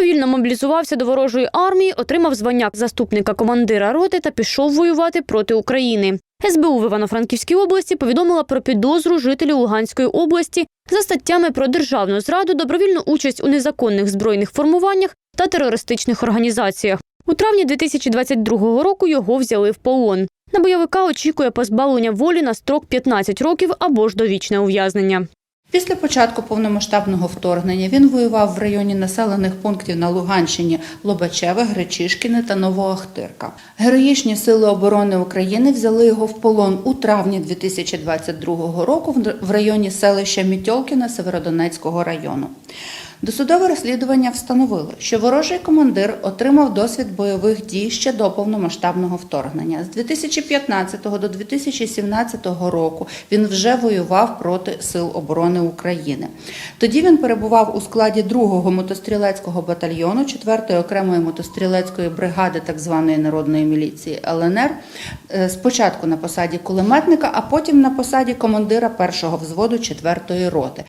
Добровільно мобілізувався до ворожої армії, отримав звання заступника командира роти та пішов воювати проти України. СБУ в Івано-Франківській області повідомила про підозру жителів Луганської області за статтями про державну зраду, добровільну участь у незаконних збройних формуваннях та терористичних організаціях. У травні 2022 року його взяли в полон. На бойовика очікує позбавлення волі на строк 15 років або ж довічне ув'язнення. Після початку повномасштабного вторгнення він воював в районі населених пунктів на Луганщині Лобачеве, Гречишкіне та Новоахтирка. Героїчні сили оборони України взяли його в полон у травні 2022 року в- районі селища Мітьолкіна Северодонецького району. Досудове розслідування встановило, що ворожий командир отримав досвід бойових дій ще до повномасштабного вторгнення. З 2015 до 2017 року він вже воював проти Сил оборони України. Тоді він перебував у складі 2-го мотострілецького батальйону 4-ї окремої мотострілецької бригади так званої народної міліції ЛНР. е, Спочатку на посаді кулеметника, а потім на посаді командира першого взводу 4-ї роти.